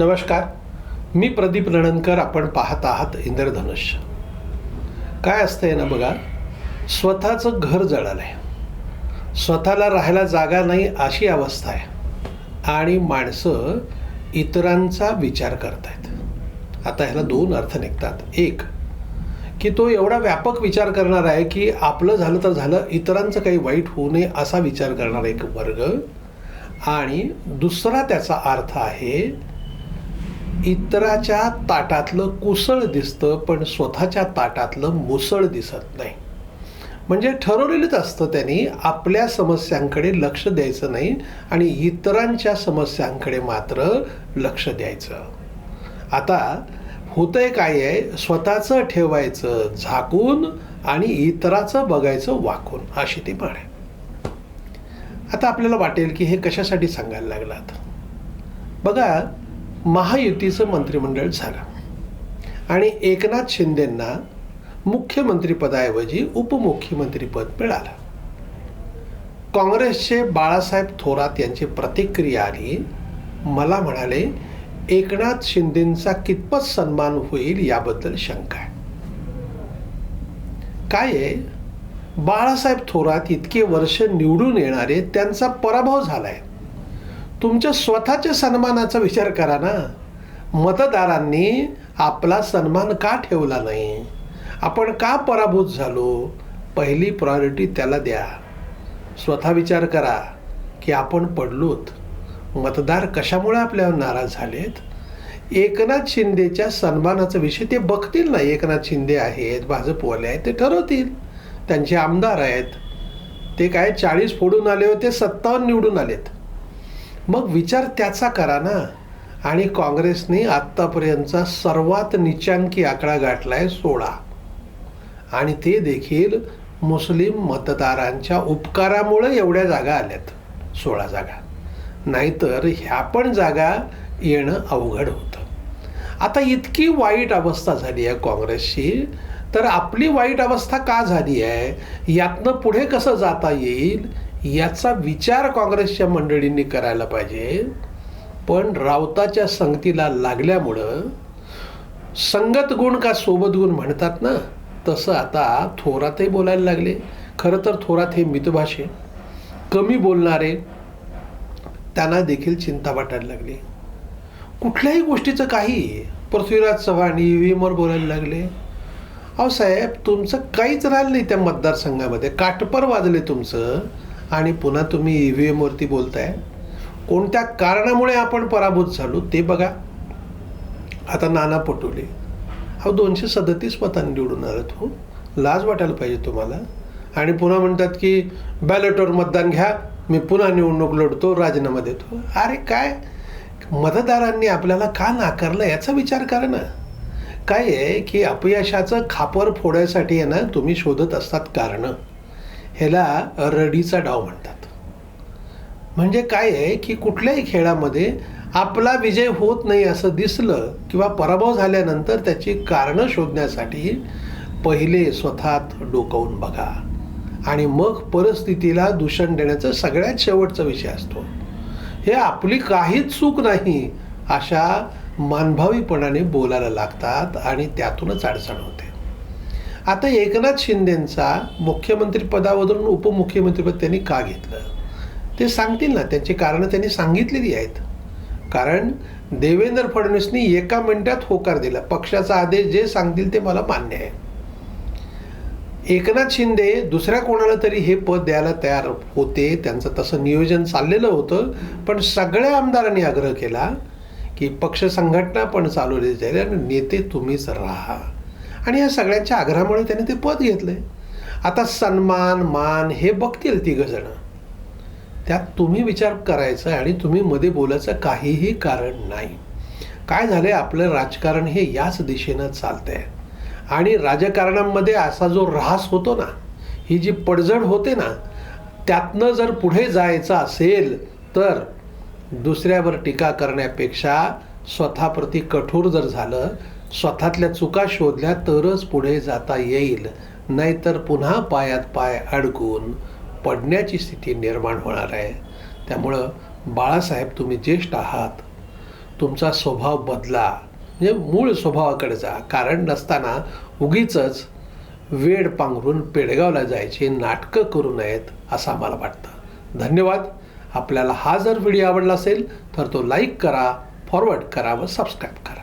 नमस्कार. मी प्रदीप रणनकर आपण पाहत आहात इंद्रधनुष्य. काय असतंय ना बघा स्वतःचं घर जळालं आहे स्वतःला राहायला जागा नाही अशी अवस्था आहे. आणि माणसं इतरांचा विचार करत आहेत आता ह्याला दोन अर्थ निघतात. एक की तो एवढा व्यापक विचार करणार आहे की आपलं झालं तर झालं इतरांचं काही वाईट होऊ नये असा विचार करणारा एक वर्ग. आणि दुसरा त्याचा अर्थ आहे इतराच्या ताटातलं कुसळ दिसतं पण स्वतःच्या ताटातलं मुसळ दिसत नाही. म्हणजे ठरवलेलंच असतं त्यांनी आपल्या समस्यांकडे लक्ष द्यायचं नाही आणि इतरांच्या समस्यांकडे मात्र लक्ष द्यायचं. आता होतंय काय आहे? स्वतःचं ठेवायचं झाकून आणि इतराचं बघायचं वाकून अशी ती म्हण आहे. आता आपल्याला वाटेल की हे कशासाठी सांगायला लागलात? बघा महायुतीचं मंत्रिमंडळ झालं. आणि एकनाथ शिंदेंना मुख्यमंत्रीपदाऐवजी उपमुख्यमंत्रीपद मिळालं. काँग्रेसचे बाळासाहेब थोरात यांची प्रतिक्रिया आली. मला म्हणाले एकनाथ शिंदेंचा कितपत सन्मान होईल याबद्दल शंका आहे. काय आहे? बाळासाहेब थोरात इतके वर्ष निवडून येणारे त्यांचा पराभव झालाय. तुमच्या स्वतःच्या सन्मानाचा विचार करा ना. मतदारांनी आपला सन्मान का ठेवला नाही? आपण का पराभूत झालो? पहिली प्रायोरिटी त्याला द्या. स्वतः विचार करा की आपण पडलोत. मतदार कशामुळे आपल्यावर नाराज झालेत? एकनाथ शिंदेच्या सन्मानाचा विषय ते बघतील ना. एकनाथ शिंदे आहेत भाजपवाले आहेत ते ठरवतील. त्यांचे आमदार आहेत. ते काय चाळीस फोडून आले होते सत्तावन्न निवडून आलेत. मग विचार त्याचा करा ना. आणि काँग्रेसने आत्तापर्यंतचा सर्वात निचांकी आकडा गाठलाय सोळा. आणि ते देखील मुस्लिम मतदारांच्या उपकारामुळे एवढ्या जागा आल्यात. सोळा जागा. नाहीतर ह्या पण जागा येणं अवघड होतं. आता इतकी वाईट अवस्था झाली आहे काँग्रेसची. तर आपली वाईट अवस्था का झाली आहे? यातनं पुढे कसं जाता येईल? याचा विचार काँग्रेसच्या मंडळींनी करायला पाहिजे. पण रावताच्या संगतीला लागल्यामुळं संगत गुण का सोबत गुण म्हणतात ना तसं आता थोरातही बोलायला लागले. खरं तर थोरात हे मितभाषे कमी बोलणारे त्यांना देखील चिंता वाटायला लागली. कुठल्याही गोष्टीचं काही पृथ्वीराज चव्हाण ई व्ही एमवर बोलायला लागले. अहो साहेब तुमचं काहीच राहिलं नाही त्या मतदारसंघामध्ये. काटपर वाजले तुमचं. आणि पुन्हा तुम्ही ई व्ही एमवरती बोलताय. कोणत्या कारणामुळे आपण पराभूत झालो ते बघा. आता नाना पटोले. अहो दोनशे सदतीस मतांनी निवडून आलात हो. लाज वाटायला पाहिजे तुम्हाला. आणि पुन्हा म्हणतात की बॅलेटवर मतदान घ्या. मी पुन्हा निवडणूक लढतो राजीनामा देतो. अरे काय? मतदारांनी आपल्याला का नाकारलं याचा विचार करा ना. काय आहे की अपयशाचं खापर फोडायसाठी आहे ना तुम्ही शोधत असतात कारणं. ह्याला रडीचा डाव म्हणतात. म्हणजे काय आहे की कुठल्याही खेळामध्ये आपला विजय होत नाही असं दिसलं किंवा पराभव झाल्यानंतर त्याची कारणं शोधण्यासाठी पहिले स्वतःत डोकावून बघा. आणि मग परिस्थितीला दूषण देण्याचा सगळ्यात शेवटचा विषय असतो. हे आपली काहीच चूक नाही अशा मानभावीपणाने बोलायला लागतात आणि त्यातूनच अडचण होते. आता एकनाथ शिंदेंचा मुख्यमंत्री पदावरून उपमुख्यमंत्रीपद त्यांनी का घेतलं? ते सांगतील ना त्यांची कारणं त्यांनी सांगितलेली आहेत. कारण देवेंद्र फडणवीसनी एका मिनिटात होकार दिला. पक्षाचा आदेश जे सांगतील ते मला मान्य आहे. एकनाथ शिंदे दुसऱ्या कोणाला तरी हे पद द्यायला तयार होते त्यांचं तसं नियोजन चाललेलं होतं पण सगळ्या आमदारांनी आग्रह केला की पक्ष संघटना पण चालवली जाईल आणि नेते तुम्हीच राहा. आणि या सगळ्यांच्या आग्रहामुळे त्याने ते पद घेतलंय. आता सन्मान मान हे बघतील तिघजणं त्यात तुम्ही विचार करायचा आणि तुम्ही मध्ये बोलायचं काहीही कारण नाही. काय झालंय? आपलं राजकारण हे याच दिशेनं चालतंय. आणि राजकारणामध्ये असा जो ऱ्हास होतो ना ही जी पडझड होते ना त्यातनं जर पुढे जायचं असेल तर दुसऱ्यावर टीका करण्यापेक्षा स्वतःप्रती कठोर जर झालं स्वतःतल्या चुका शोधल्या तरच पुढे जाता येईल. नाहीतर पुन्हा पायात पाय अडकून पडण्याची स्थिती निर्माण होणार आहे. त्यामुळं बाळासाहेब तुम्ही ज्येष्ठ आहात. तुमचा स्वभाव बदला. म्हणजे मूळ स्वभावाकडे जा. कारण नसताना उगीच वेड पांघरून पेडगावला जायची नाटकं करू नयेत असं आम्हाला वाटतं. धन्यवाद. आपल्याला हा जर व्हिडिओ आवडला असेल तर तो लाईक करा फॉरवर्ड करा व सबस्क्राईब करा.